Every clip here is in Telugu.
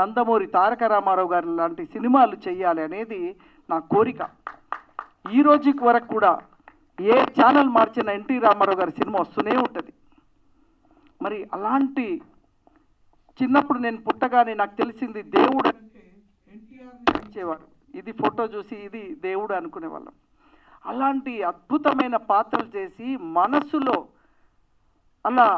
నందమూరి తారక రామారావు గారు లాంటి సినిమాలు చేయాలి అనేది నా కోరిక. ఈ రోజుకి వరకు కూడా ఏ ఛానల్ మార్చిన ఎన్టీ రామారావు గారి సినిమా వస్తూనే ఉంటుంది. మరి అలాంటి చిన్నప్పుడు నేను పుట్టగానే నాకు తెలిసింది దేవుడు అంటే ఎన్టీఆర్ ఇచ్చేవారు ఇది ఫోటో చూసి ఇది దేవుడు అనుకునేవాళ్ళం. అలాంటి అద్భుతమైన పాత్రలు చేసి మనసులో అలా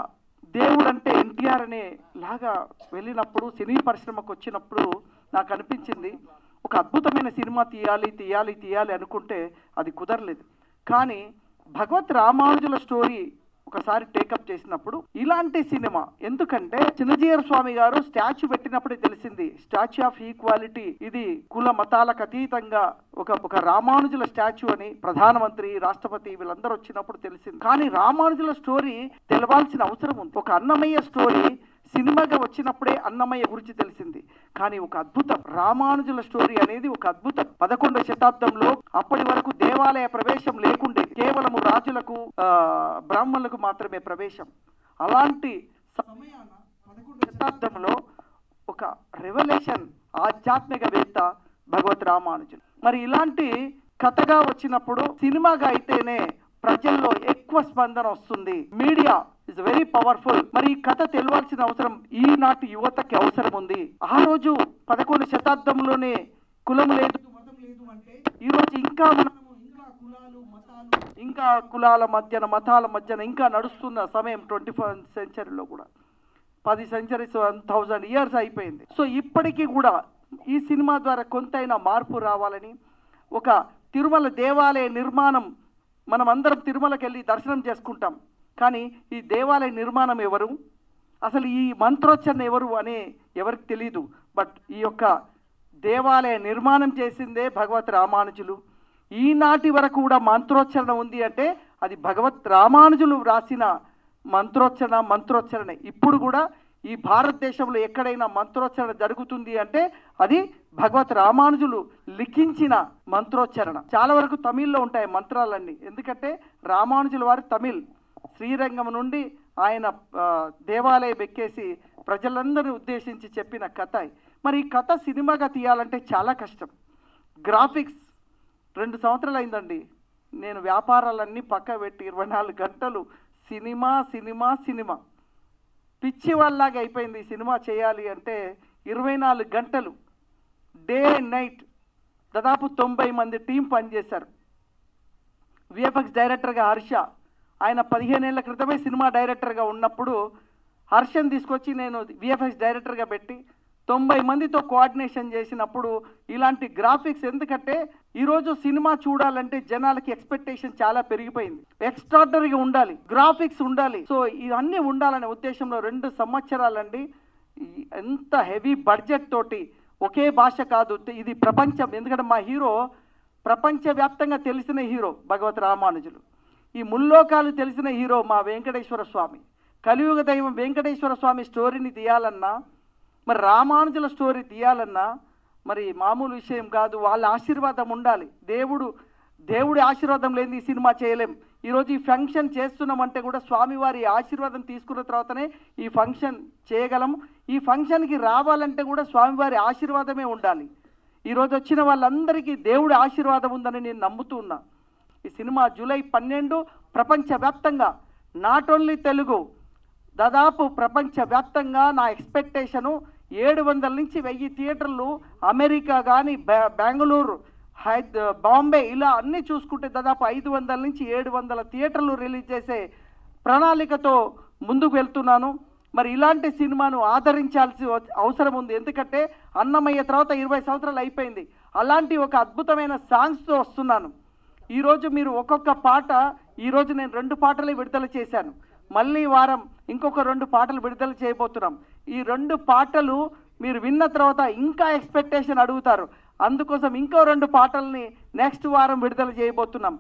దేవుడు అంటే ఎన్టీఆర్ అనే లాగా వెళ్ళినప్పుడు సినీ పరిశ్రమకు వచ్చినప్పుడు నాకు అనిపించింది ఒక అద్భుతమైన సినిమా తీయాలి తీయాలి తీయాలి అనుకుంటే అది కుదరలేదు. కానీ భగవత్ రామానుజుల స్టోరీ ఒకసారి టేకప్ చేసినప్పుడు ఇలాంటి సినిమా ఎందుకంటే చిన్నజీయర్ స్వామి గారు స్టాచ్యూ పెట్టినప్పుడే తెలిసింది స్టాచ్యూ ఆఫ్ ఈక్వాలిటీ ఇది కుల మతాలకు అతీతంగా ఒక ఒక రామానుజుల స్టాచ్యూ అని ప్రధానమంత్రి రాష్ట్రపతి వీళ్ళందరూ వచ్చినప్పుడు తెలిసింది. కానీ రామానుజుల స్టోరీ తెలవాల్సిన అవసరం ఉంది. ఒక అన్నమయ్య స్టోరీ సినిమాగా వచ్చినప్పుడే అన్నమయ్య గురించి తెలిసింది. కానీ ఒక అద్భుతం రామానుజుల స్టోరీ అనేది ఒక అద్భుతం పదకొండవ శతాబ్దంలో అప్పటి వరకు దేవాలయ ప్రవేశం లేకుండే కేవలము రాజులకు బ్రాహ్మణులకు మాత్రమే ప్రవేశం. అలాంటి సమయాన పదకొండవ శతాబ్దంలో ఒక రెవల్యూషన్ ఆధ్యాత్మికవేత్త భగవత్ రామానుజులు. మరి ఇలాంటి కథగా వచ్చినప్పుడు సినిమాగా అయితేనే ప్రజల్లో ఎక్కువ స్పందన వస్తుంది. మీడియా ఇస్ వెరీ పవర్ఫుల్ మరి ఈ కథ తెలియాల్సిన అవసరం ఈనాటి యువతకి అవసరం ఉంది. ఆ రోజు పదకొండు శతాబ్దంలోనే కులం లేదు మతం లేదు అంటే ఈ రోజు ఇంకా మనము ఇంకా కులాలు మతాలు ఇంకా కులాల మధ్యన మతాల మధ్యన ఇంకా నడుస్తున్న సమయం ట్వంటీ ఫస్ట్ సెంచరీలో కూడా. పది సెంచరీస్ వన్ థౌజండ్ ఇయర్స్ అయిపోయింది. సో ఇప్పటికీ కూడా ఈ సినిమా ద్వారా కొంతైనా మార్పు రావాలని ఒక తిరుమల దేవాలయ నిర్మాణం మనం అందరం తిరుమలకి వెళ్ళి దర్శనం చేసుకుంటాం. కానీ ఈ దేవాలయ నిర్మాణం ఎవరు? అసలు ఈ మంత్రోచ్చరణ ఎవరు అనే ఎవరికి తెలియదు బట్ ఈ యొక్క దేవాలయ నిర్మాణం చేసిందే భగవత్ రామానుజులు. ఈనాటి వరకు కూడా మంత్రోచ్చరణ ఉంది అంటే అది భగవత్ రామానుజులు వ్రాసిన మంత్రోచ్చరణ మంత్రోచ్చరణ. ఇప్పుడు కూడా ఈ భారతదేశంలో ఎక్కడైనా మంత్రోచ్చరణ జరుగుతుంది అంటే అది భగవత్ రామానుజులు లిఖించిన మంత్రోచ్చరణ. చాలా వరకు తమిళ్ళో ఉంటాయి మంత్రాలన్నీ. ఎందుకంటే రామానుజుల వారు తమిళ్. శ్రీరంగం నుండి ఆయన దేవాలయం ఎక్కేసి ప్రజలందరినీ ఉద్దేశించి చెప్పిన కథ మరి ఈ కథ సినిమాగా తీయాలంటే చాలా కష్టం. గ్రాఫిక్స్ రెండు సంవత్సరాలు అయిందండి. నేను వ్యాపారాలన్నీ పక్క పెట్టి ఇరవై నాలుగు గంటలు సినిమా సినిమా సినిమా. పిచ్చి వాళ్ళలాగా అయిపోయింది ఈ సినిమా చేయాలి అంటే ఇరవై నాలుగు గంటలు. డే అండ్ నైట్ దాదాపు తొంభై మంది టీం పనిచేశారు. విఎఫ్ఎక్స్ డైరెక్టర్గా హర్ష. ఆయన పదిహేనేళ్ళ క్రితమే సినిమా డైరెక్టర్గా ఉన్నప్పుడు హర్షని తీసుకొచ్చి నేను విఎఫ్ఎక్స్ డైరెక్టర్గా పెట్టి తొంభై మందితో కోఆర్డినేషన్ చేసినప్పుడు ఇలాంటి గ్రాఫిక్స్ ఎందుకంటే ఈరోజు సినిమా చూడాలంటే జనాలకి ఎక్స్పెక్టేషన్ చాలా పెరిగిపోయింది. ఎక్స్ట్రాడనరీగా ఉండాలి. గ్రాఫిక్స్ ఉండాలి. సో ఇవన్నీ ఉండాలనే ఉద్దేశంలో రెండు సంవత్సరాలండి. ఎంత హెవీ బడ్జెట్ తోటి ఒకే భాష కాదు ఇది ప్రపంచం. ఎందుకంటే మా హీరో ప్రపంచవ్యాప్తంగా తెలిసిన హీరో భగవత్ రామానుజులు. ఈ ముల్లోకాలు తెలిసిన హీరో మా వెంకటేశ్వర స్వామి. కలియుగ దైవం వెంకటేశ్వర స్వామి స్టోరీని తీయాలన్నా మరి రామానుజుల స్టోరీ తీయాలన్నా మరి మామూలు విషయం కాదు వాళ్ళ ఆశీర్వాదం ఉండాలి. దేవుడు దేవుడి ఆశీర్వాదం లేని ఈ సినిమా చేయలేం. ఈరోజు ఈ ఫంక్షన్ చేస్తున్నామంటే కూడా స్వామివారి ఆశీర్వాదం తీసుకున్న తర్వాతనే ఈ ఫంక్షన్ చేయగలం. ఈ ఫంక్షన్కి రావాలంటే కూడా స్వామివారి ఆశీర్వాదమే ఉండాలి. ఈరోజు వచ్చిన వాళ్ళందరికీ దేవుడి ఆశీర్వాదం ఉందని నేను నమ్ముతూ ఉన్నా. ఈ సినిమా జూలై పన్నెండు ప్రపంచవ్యాప్తంగా నాట్ ఓన్లీ తెలుగు దాదాపు ప్రపంచవ్యాప్తంగా నా ఎక్స్పెక్టేషను ఏడు వందల నుంచి వెయ్యి థియేటర్లు అమెరికా కానీ బెంగళూరు హైద్ బాంబే ఇలా అన్నీ చూసుకుంటే దాదాపు ఐదు వందల నుంచి ఏడు వందల థియేటర్లు రిలీజ్ చేసే ప్రణాళికతో ముందుకు వెళ్తున్నాను. మరి ఇలాంటి సినిమాను ఆదరించాల్సి అవసరం ఉంది. ఎందుకంటే అన్నమయ్య తర్వాత ఇరవై సంవత్సరాలు అయిపోయింది. అలాంటి ఒక అద్భుతమైన సాంగ్స్తో వస్తున్నాను. ఈరోజు మీరు ఒక్కొక్క పాట ఈరోజు నేను రెండు పాటలే విడుదల చేశాను. మళ్ళీ వారం ఇంకొక రెండు పాటలు విడుదల చేయబోతున్నాం. ఈ రెండు పాటలు మీరు విన్న తర్వాత ఇంకా ఎక్స్పెక్టేషన్ అడుగుతారు. అందుకోసం ఇంకో రెండు పాటల్ని నెక్స్ట్ వారం విడుదల చేయబోతున్నాం.